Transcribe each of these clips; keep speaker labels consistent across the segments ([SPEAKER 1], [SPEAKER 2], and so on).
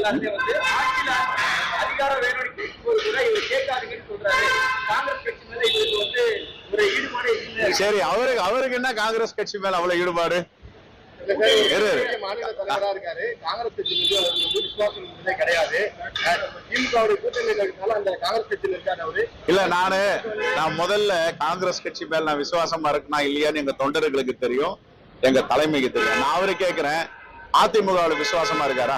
[SPEAKER 1] எல்லாருமே வந்து ஆட்சியில அதிகாரம் வேணும்னு கேட்கும்போது கூட இவர் கேட்காதீங்கன்னு சொல்றாரு. காங்கிரஸ் கட்சி மேல இவருக்கு வந்து ஒரு ஈடுபாடே இல்லை.
[SPEAKER 2] சரி அவருக்கு அவருக்கு என்ன காங்கிரஸ் கட்சி மேல அவ்வளவு ஈடுபாடு? இரு, இரு.
[SPEAKER 3] மாநில தலைவரா இருக்காரு. காங்கிரஸ் கட்சி மீது அவருக்கு வந்து விசுவாசம் இருந்ததே கிடையாது. திமுக கூட்டணியில் இருக்கனால அந்த காங்கிரஸ் கட்சியில் இருக்காரு அவரு.
[SPEAKER 2] இல்ல நானு நான் முதல்ல காங்கிரஸ் கட்சி மேல நான் விசுவாசமா இருக்குனா இல்லையான்னு எங்க தொண்டர்களுக்கு தெரியும். எங்க தலைமைக்கு தெரியும். நான் அவரு கேக்குறேன். அதிமுக விசுவாசமா இருக்காரா?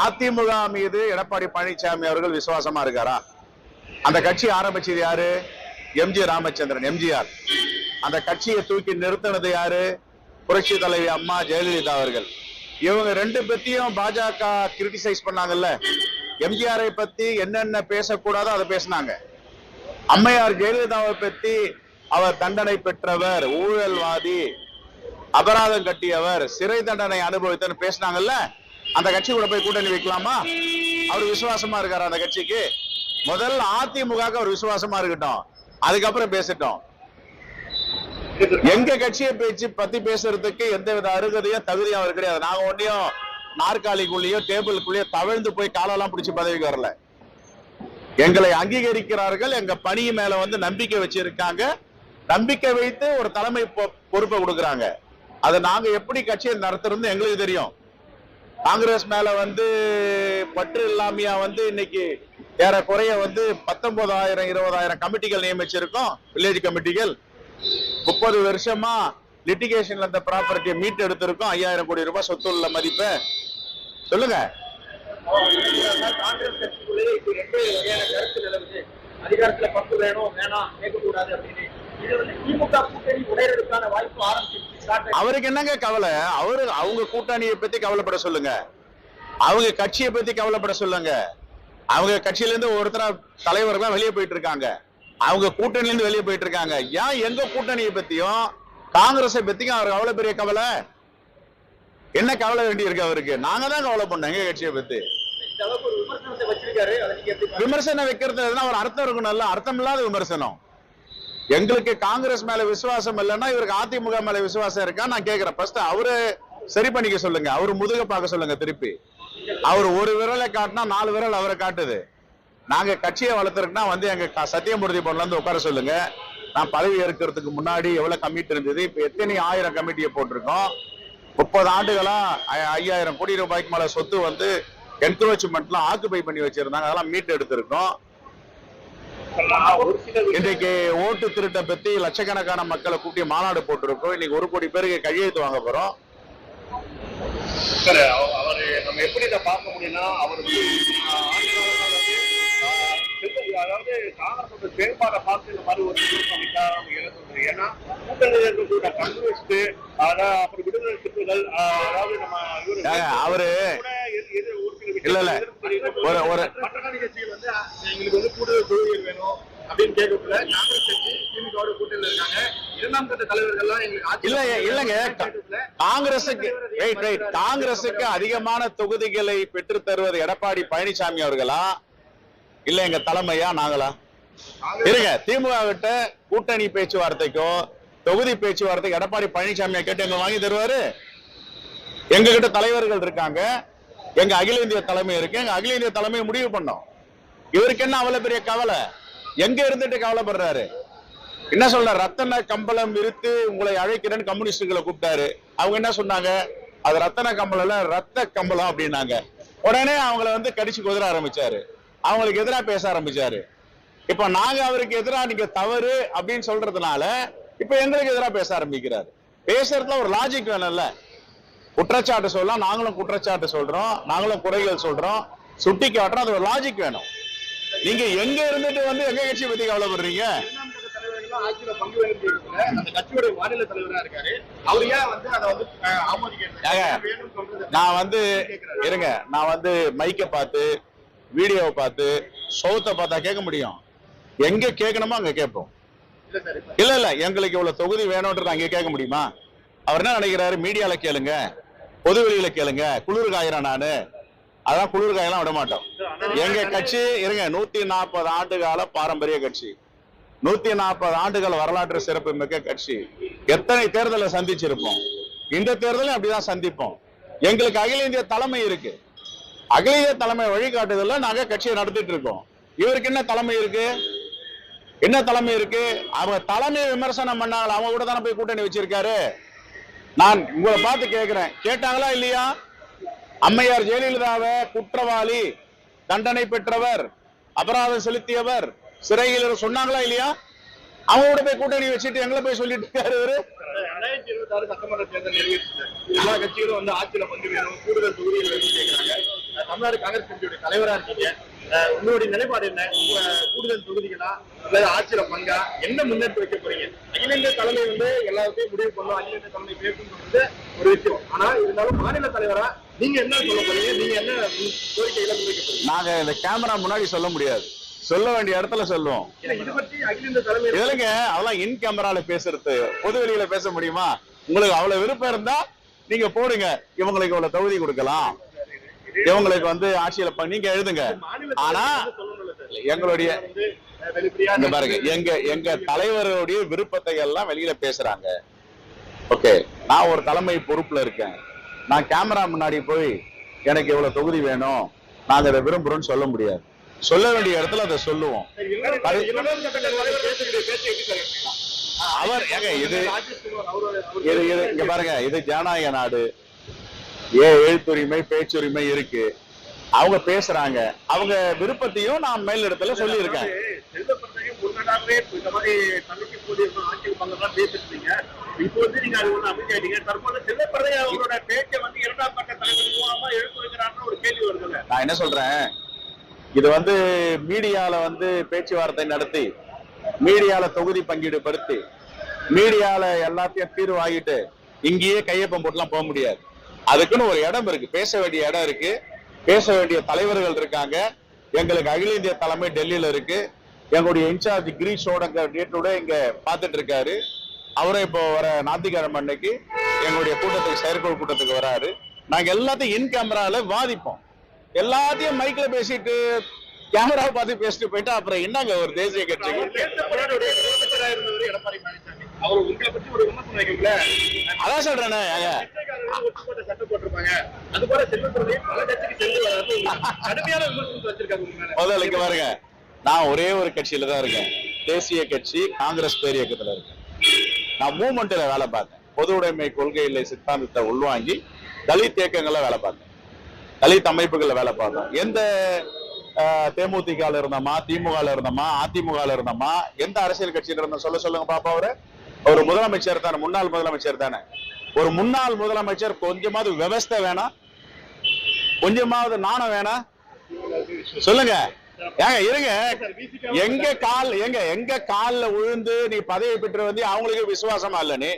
[SPEAKER 2] அதிமுக மீது எடப்பாடி பழனிசாமி அவர்கள் விசுவாசமா இருக்காரா? அந்த கட்சி ஆரம்பிச்சது யாரு? எம்ஜி ராமச்சந்திரன் எம்ஜிஆர். அந்த கட்சியை தூக்கி நிறுத்தினது யாரு? புரட்சி தலைவி அம்மா ஜெயலலிதா அவர்கள். இவங்க ரெண்டு பத்தியும் பாஜக கிரிட்டிசைஸ் பண்ணாங்கல்ல. எம்ஜிஆரை பத்தி என்னென்ன பேசக்கூடாதோ அதை பேசினாங்க. அம்மையார் ஜெயலலிதாவை பத்தி அவர் தண்டனை பெற்றவர் ஊழல்வாதி அபராதம் கட்டியவர் சிறை தண்டனை அனுபவித்தன்னு பேசினாங்கல்ல. அந்த கட்சி கூட போய் கூட்டணி வைக்கலாமா? அவர் விசுவாசமா இருக்காரு அந்த கட்சிக்கு? முதல்ல அதிமுக அவர் விசுவாசமா இருக்கட்டும். அதுக்கப்புறம் பேசட்டும். எங்க கட்சியை பேச்சு பத்தி பேசுறதுக்கு எந்த வித அருகதையும் தகுதியும் அவர் கிடையாது. நாங்க ஒன்னையும் நாற்காலிக்குள்ளேயோ டேபிளுக்குள்ளேயோ தவழ்ந்து போய் காலெல்லாம் பிடிச்சி பதவிக்கு வரல. எங்களை அங்கீகரிக்கிறார்கள் எங்க பணி மேல வந்து நம்பிக்கை வச்சிருக்காங்க. நம்பிக்கை வைத்து ஒரு தலைமை பொ- பொறுப்பை கொடுக்கறாங்க. அதை நாங்க எப்படி கட்சியை நடத்துறோம்னு எங்களுக்கு தெரியும். காங்கிரஸ் மேல வந்து பற்று இல்லாமையா வந்து இன்னைக்கு ஏறக்குறைய வந்து பத்தொன்பதாயிரம் இருபதாயிரம் கமிட்டிகள் நியமிச்சிருக்கோம். வில்லேஜ் கமிட்டிகள் முப்பது வருஷமா லிட்டிகேஷன்ல அந்த ப்ராப்பர்ட்டியை மீட் எடுத்திருக்கோம் ஐயாயிரம் கோடி ரூபாய் சொத்து உள்ள மதிப்பு. சொல்லுங்க.
[SPEAKER 1] அதிகாரத்துல பங்கு வேணும் வேணாம் கேட்கக்கூடாது அப்படின்னு. இது வந்து திமுக கூட்டணி உடையறதுக்கான வாய்ப்பு ஆரம்பிச்சு
[SPEAKER 2] அவருக்கு என்னங்க கவலை? அவரு அவங்க கூட்டணியை பத்தி கவலைப்பட சொல்லுங்க. அவங்க கட்சியை பத்தி கவலைப்பட சொல்லுங்க. அவங்க கட்சியில இருந்து ஒருத்தரா தலைவர்கள் வெளியே போயிட்டு இருக்காங்க அவங்க கூட்டணியில இருந்து வெளியே போயிட்டு இருக்காங்க ஏன் எங்க கூட்டணியை பத்தியும் காங்கிரஸை பத்தியும் அவருக்கு அவ்வளவு பெரிய கவலை? என்ன கவலை வேண்டி இருக்கு அவருக்கு? நாங்க தான் கவலை பண்ணோம் எங்க கட்சியை பத்தி? விமர்சனம் வைக்கிறது ஒரு அர்த்தம் இருக்கணும்ல அர்த்தம் இல்லாத விமர்சனம். எங்களுக்கு காங்கிரஸ் மேல விசுவாசம் இல்லைன்னா இவருக்கு அதிமுக மேல விசுவாசம் இருக்கா? நான் கேக்குறேன். ஃபர்ஸ்ட் அவரு சரி பண்ணிக்க சொல்லுங்க. அவரு முதுக பார்க்க சொல்லுங்க திருப்பி. அவர் ஒரு விரலை காட்டினா நாலு விரல் அவரை காட்டுது. நாங்க கட்சியை வளர்த்துருக்குன்னா வந்து எங்க க- சத்தியமூர்த்தி பொண்ணுல இருந்து உட்கார சொல்லுங்க. நான் பதவி ஏற்கிறதுக்கு முன்னாடி எவ்வளவு கமிட்டி இருந்தது? இப்ப எத்தனை ஆயிரம் கமிட்டியை போட்டிருக்கோம்? முப்பது ஆண்டுகளா ஐயாயிரம் கோடி ரூபாய்க்கு மேல சொத்து வந்து என்க்ரோச்மெண்ட்லாம் ஆக்குபை பண்ணி வச்சிருந்தாங்க. அதெல்லாம் மீட்டு எடுத்திருக்கோம். இன்றைக்கு ஓட்டு திருட்டை பத்தி லட்சக்கணக்கான மக்களை கூட்டி மாநாடு போட்டிருக்கோம். இன்னைக்கு ஒரு கோடி பேருக்கு கையெழுத்து வாங்க போறோம்.
[SPEAKER 3] அவரு நம்ம எப்படி இதை பார்க்க முடியும்னா அவர் அதாவது காங்கிரஸோட செயல்பாடை பார்த்து இந்த மாதிரி ஒரு அமைச்சா ஏன்னா கம்யூனிஸ்ட் அப்புறம் விடுதலை ஆஹ், அதாவது நம்ம
[SPEAKER 2] அவரு இல்ல, இல்ல. ஒரு ஒரு.
[SPEAKER 3] கட்சிகள் வந்து எங்களுக்கு வந்து கூடுதல் தொகுதிகள் வேணும் அப்படின்னு கேட்கக்குள்ள காங்கிரஸ் கட்சி திமுகவோட கூட்டணியில் இருக்காங்க. இரண்டாம் கட்ட தலைவர்கள்லாம் எங்களுக்கு ஆட்சியில்
[SPEAKER 2] இல்ல இல்லங்க.
[SPEAKER 3] கேட்கக்குள்ள
[SPEAKER 2] காங்கிரசுக்கு ரைட் ரைட் காங்கிரசுக்கு அதிகமான தொகுதிகளை பெற்று தருவது எடப்பாடி பழனிசாமி அவர்களா? இல்ல எங்க தலைமையா நாங்களா? இருங்க திமுக கிட்ட கூட்டணி பேச்சுவார்த்தைக்கோ தொகுதி பேச்சுவார்த்தைக்கு எடப்பாடி பழனிசாமியை கேட்டு எங்க வாங்கி தருவாரு? எங்க கிட்ட தலைவர்கள் இருக்காங்க. எங்க அகில இந்திய தலைமை இருக்கு. எங்க அகில இந்திய தலைமை முடிவு பண்ணோம். இவருக்கு என்ன அவ்வளவு பெரிய கவலை? எங்க இருந்துட்டு கவலைப்படுறாரு? என்ன சொல்ற ரத்தன கம்பளம் விரித்து உங்களை அழைக்கிறேன்னு கம்யூனிஸ்டுகளை கூப்பிட்டாரு. அவங்க என்ன சொன்னாங்க? அது ரத்தன கம்பளம் இல்ல ரத்த கம்பளம் அப்படின்னாங்க. உடனே அவங்கள வந்து கடிச்சு குதிர ஆரம்பிச்சாரு. அவங்களுக்கு எதிரா பேச ஆரம்பிச்சாரு. இப்ப நாங்க அவருக்கு எதிரா நீங்க தவறு அப்படின்னு சொல்றதுனால இப்ப எங்களுக்கு எதிரா பேச ஆரம்பிக்கிறாரு. பேசுறதுல ஒரு லாஜிக் வேணும்ல. குற்றச்சாட்டு சொல்லலாம் நாங்களும் குற்றச்சாட்டு சொல்றோம் நாங்களும் குறைகள் சொல்றோம். சுட்டி காட்டுறோம் அது ஒரு லாஜிக் வேணும். நீங்க எங்க இருந்துட்டு வந்து எங்க கட்சியை பத்தி கவலைப்படுறீங்க?
[SPEAKER 3] இரண்டாம் கட்ட
[SPEAKER 2] நான் வந்து இருங்க நான் வந்து மைக்க பார்த்து வீடியோவை பார்த்து சவுத்தை பார்த்தா கேட்க முடியும். எங்க கேட்கணுமோ அங்க கேட்போம்.
[SPEAKER 3] இல்ல சார்
[SPEAKER 2] இல்ல இல்ல எங்களுக்கு இவ்வளவு தொகுதி வேணும்ன்றது அங்க கேட்க முடியுமா? அவர் என்ன நினைக்கிறாரு? மீடியால கேளுங்க. பொது வெளியில கேளுங்க. குளிர் காயிறேன் நானு. அதான் குளிர் காயெல்லாம் விட மாட்டோம். எங்க கட்சி இருங்க நூத்தி நாற்பது ஆண்டு கால பாரம்பரிய கட்சி. நூத்தி நாற்பது ஆண்டுகள் வரலாற்று சிறப்பு மிக்க கட்சி. எத்தனை தேர்தலை சந்திச்சிருப்போம்? இந்த தேர்தலையும் அப்படிதான் சந்திப்போம். எங்களுக்கு அகில இந்திய தலைமை இருக்கு. அகில இந்திய தலைமை வழிகாட்டுதல்ல நாங்க கட்சியை நடத்திட்டு இருக்கோம். இவருக்கு என்ன தலைமை இருக்கு? என்ன தலைமை இருக்கு? அவங்க தலைமை விமர்சனம் பண்ணாங்க அவங்க கூட தானே போய் கூட்டணி வச்சிருக்காரு? நான் உங்களை பார்த்து கேட்கிறேன் கேட்டாங்களா இல்லையா? அம்மையார் ஜெயலலிதாவை குற்றவாளி தண்டனை பெற்றவர் அபராதம் செலுத்தியவர் சிறையில் சொன்னாங்களா இல்லையா? அவங்க கூட போய் கூட்டணி வச்சுட்டு எங்களை போய் சொல்லிட்டு இருக்காரு இவரு.
[SPEAKER 3] ரெண்டாயிரத்தி இருபத்தி ஆறு சட்டமன்ற தேர்தல் நிறைவேற்று எல்லா கட்சிகளும் வந்து ஆட்சியில பங்கு வேணும் கூடுதல் தொகுதிகள் வேணும்னு கேட்கிறாங்க. தமிழ்நாடு காங்கிரஸ் கட்சியுடைய தலைவரா இருக்கீங்க. உங்களுடைய நிலைப்பாடு என்ன? உங்க கூடுதல் தொகுதிகளா? அல்லது ஆட்சியில பங்கா? என்ன முன்னெடுத்து வைக்க போறீங்க? அகில இந்திய தலைமை வந்து எல்லாத்தையும் முடிவு பண்ணும். அகில இந்திய தலைமை பேசும் ஒரு விஷயம். ஆனா இருந்தாலும் மாநில தலைவரா நீங்க என்ன சொல்ல போறீங்க? நீங்க என்ன கோரிக்கைகளை முன்வைக்க போறீங்க?
[SPEAKER 2] நாங்க இந்த கேமரா முன்னாடி சொல்ல முடியாது. சொல்ல வேண்டிய இடத்துல சொல்லுவோம். இதுலங்க அதெல்லாம் இன் கேமரால பேசுறது. பொது வெளியில பேச முடியுமா? உங்களுக்கு அவ்வளவு விருப்பம் இருந்தா நீங்க போடுங்க. இவங்களுக்கு இவ்வளவு தொகுதி கொடுக்கலாம். இவங்களுக்கு வந்து ஆட்சியில நீங்க எழுதுங்க. ஆனா எங்களுடைய பாருங்க எங்க எங்க தலைவர்களுடைய விருப்பத்தை எல்லாம் வெளியில பேசுறாங்க. ஓகே நான் ஒரு தலைமை பொறுப்புல இருக்கேன். நான் கேமரா முன்னாடி போய் எனக்கு இவ்வளவு தொகுதி வேணும். நாங்க இதை விரும்புறோம்னு சொல்ல முடியாது. சொல்ல வேண்டிய இடத்துல அதை சொல்லுவோம். அவர் ஏங்க இது இது இது இங்க பாருங்க இது ஜனநாயக நாடு. ஏ எழுத்துரிமை பேச்சுரிமை இருக்கு. அவங்க பேசுறாங்க. அவங்க விருப்பத்தையும் நான் மேல் இடத்துல சொல்லியிருக்கேன்.
[SPEAKER 3] இந்த மாதிரி நீங்க அது ஒண்ணு தற்போது பேச்சை வந்து தலைவர் மூலமா ஒரு கேள்வி
[SPEAKER 2] நான் என்ன சொல்றேன்? இது வந்து மீடியால வந்து பேச்சுவார்த்தை நடத்தி மீடியால தொகுதி பங்கீடு படுத்தி மீடியால எல்லாத்தையும் தீர்வாகிட்டு இங்கேயே கையொப்பம் போட்டுலாம் போக முடியாது. அதுக்குன்னு ஒரு இடம் இருக்கு. பேச வேண்டிய இடம் இருக்கு. பேச வேண்டிய தலைவர்கள் இருக்காங்க. எங்களுக்கு அகில இந்திய தலைமை டெல்லியில இருக்கு. எங்களுடைய இன்சார்ஜ் கிரீஷ் சோடங்க டேட்டோட இங்க பாத்துட்டு இருக்காரு. அவரே இப்போ வர ஞாயிற்றுக்கிழமை அன்னைக்கு எங்களுடைய கூட்டத்துக்கு செயற்குழு கூட்டத்துக்கு வராரு. நாங்க எல்லாத்தையும் இன் கேமரால வாதிப்போம். எல்லாத்தையும் மைக்ல பேசிட்டு கேமரா பார்த்து பேசிட்டு போயிட்டா அப்புறம் என்னங்க ஒரு தேசிய கட்சி? அதான் சொல்றேனே ஏங்க,
[SPEAKER 3] பிச்சைக்காரர்கள் ஒட்டுமொத்த சட்டம் போட்டிருப்பாங்க. அது போல செல்வப்பிரதை பல கட்சிக்கு சென்று வராது கடுமையான விமர்சனத்தை வச்சிருக்காங்க உங்க மேல.
[SPEAKER 2] முதல்ல இங்க பாருங்க. நான் ஒரே ஒரு கட்சியில தான் இருக்கேன். தேசிய கட்சி காங்கிரஸ் பேர் இயக்கத்துல இருக்கேன். நான் மூமெண்ட்ல வேலை பார்த்தேன். பொது உடைமை கொள்கையில சித்தாந்தத்தை உள்வாங்கி தலித் இயக்கங்கள்ல வேலை பார்த்தேன். தலித் அமைப்புகள்ல வேலை பார்த்தோம். எந்த தேமுதிக இருந்தோமா திமுக இருந்தோமா அதிமுக இருந்தோமா எந்த அரசியல் கட்சியில இருந்தோம்? சொல்ல சொல்லுங்க பாப்பா அவரு. ஒரு முதலமைச்சர் தானே முன்னாள் முதலமைச்சர் தானே. ஒரு முன்னாள் முதலமைச்சர் கொஞ்சமாவது விவஸ்தை வேணாம் கொஞ்சமாவது நாணம் வேணாம் சொல்லுங்க. ஏங்க இருங்க. எங்க கால் எங்க எங்க கால்ல விழுந்து நீ பதவி பெற்று வந்து அவங்களுக்கு விசுவாசமா இல்ல நீ?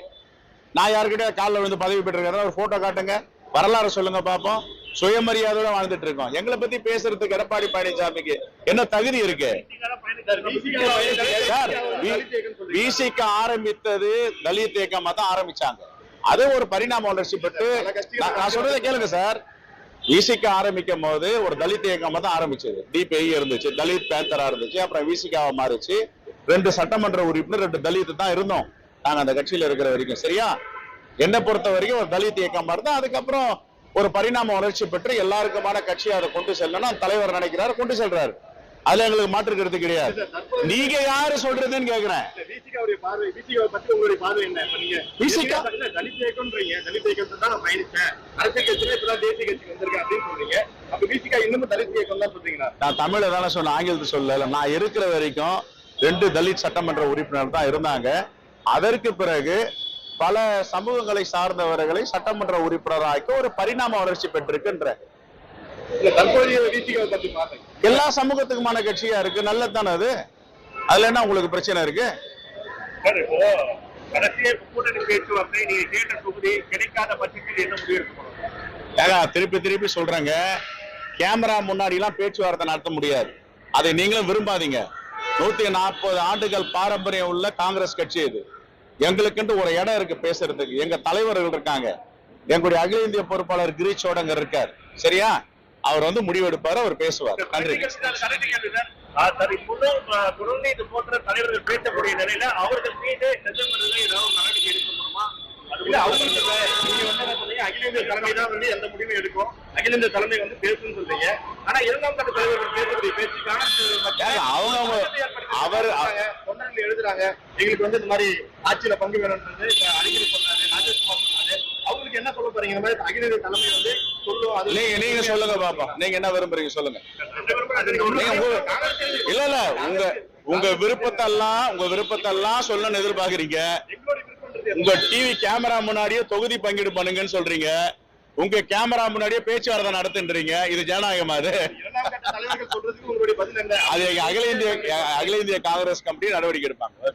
[SPEAKER 2] நான் யாருக்கிட்ட காலில் விழுந்து பதவி பெற்றிருக்கிறேன் ஒரு போட்டோ காட்டுங்க. வரலாறு சொல்லுங்க பாப்போம். சுயமரியாதையோட வாழ்ந்துட்டு இருக்கோம். எங்களை பத்தி பேசுறதுக்கு எடப்பாடி பழனிசாமிக்கு என்ன தகுதி இருக்கு? சார் விசிக்க ஆரம்பித்தது தலித் இயக்கமா தான் ஆரம்பிச்சாங்க. அது ஒரு பரிணாம வளர்ச்சி பெற்று நான் சொல்றதை கேளுங்க சார். விசிக்க ஆரம்பிக்கும் போது ஒரு தலித் இயக்கமா தான் ஆரம்பிச்சது. டிபிஐ இருந்துச்சு தலித் பேந்தரா இருந்துச்சு அப்புறம் விசிக்காவ மாறிச்சு. ரெண்டு சட்டமன்ற உறுப்பினர் ரெண்டு தலித் தான் இருந்தோம். நாங்க அந்த கட்சியில இருக்கிற வரைக்கும் சரியா? என்னை பொறுத்த வரைக்கும் ஒரு தலித் இயக்கமா இருந்தா அதுக்கப்புறம் ஒரு பரிணாம வளர்ச்சி பெற்று எல்லாருக்குமான கட்சி அதை கொண்டு செல்லணும். தலைவர் நினைக்கிறாரு கொண்டு செல்றாரு. அதுல எங்களுக்கு மாற்று கருத்து கிடையாது. நீங்க யாரு சொல்றதுன்னு கேக்குறேன்.
[SPEAKER 3] நான் இயக்கம் தான்
[SPEAKER 2] சொன்னேன் ஆங்கிலத்தை சொல்லல. நான் இருக்கிற வரைக்கும் ரெண்டு தலித் சட்டமன்ற உறுப்பினர் தான் இருந்தாங்க. அதற்கு பிறகு பல சமூகங்களை சார்ந்தவர்களை சட்டமன்ற உறுப்பினராக்க ஒரு பரிணாம வளர்ச்சி பெற்றிருக்குன்ற எல்லா சமூகத்துக்குமான கட்சியா இருக்கு. நல்லதுதானே அது? அதுல என்ன உங்களுக்கு பிரச்சனை இருக்கு? திருப்பி திருப்பி சொல்றேங்க. கேமரா முன்னாடி எல்லாம் பேச்சுவார்த்தை நடத்த முடியாது. அதை நீங்களும் விரும்பாதீங்க. நூத்தி நாற்பது ஆண்டுகள் பாரம்பரியம் உள்ள காங்கிரஸ் கட்சி இது. எங்களுக்குன்ட்டு ஒரு இடம் இருக்கு பேசுறதுக்கு. எங்க தலைவர்கள் இருக்காங்க. எங்களுடைய அகில இந்திய பொறுப்பாளர் கிரீஷ் சோடங்க இருக்கார். சரியா? அவர் வந்து முடிவெடுப்பாரு அவர் பேசுவார். நன்றி.
[SPEAKER 3] தொடர்ந்து இது போன்ற தலைவர்கள் பேசக்கூடிய நிலையில அவர்கள் மீது நடவடிக்கை இல்ல அவங்களுக்கு நீங்க வந்து என்ன சொன்னீங்க? அகில இந்திய தலைமை தான் வந்து எந்த முடிவும் எடுக்கும்? அகில இந்திய தலைமை வந்து பேசுன்னு சொல்றீங்க ஆனா இரண்டாம் கட்ட தலைவர்கள் பேசக்கூடிய
[SPEAKER 2] ஏங்க, அவங்க அவங்க அவர்
[SPEAKER 3] தொண்டர்கள் எழுதுறாங்க. எங்களுக்கு வந்து இந்த மாதிரி ஆட்சியில பங்கு வேணும்ன்றது அழகிரி சொன்னாரு ராஜேஷ்குமார் சொன்னாரு அவங்களுக்கு என்ன சொல்ல போறீங்க? இந்த மாதிரி அகில இந்திய தலைமை வந்து
[SPEAKER 2] நீங்க நீங்க சொல்லுங்க பாப்போம் நீங்க என்ன விரும்புறீங்க சொல்லுங்க. இல்ல இல்ல. உங்க உங்க விருப்பத்தெல்லாம் உங்க விருப்பத்தெல்லாம் சொல்லணும்னு எதிர்பார்க்கறீங்க. உங்க டிவி கேமரா முன்னாடியே தொகுதி பங்கீடு பண்ணுங்கன்னு சொல்றீங்க. உங்க கேமரா முன்னாடியே பேச்சுவார்த்தை நடத்துன்றீங்க. இது ஜனநாயகமா அது? அது அகில இந்திய அகில இந்திய காங்கிரஸ் கமிட்டி நடவடிக்கை எடுப்பாங்க.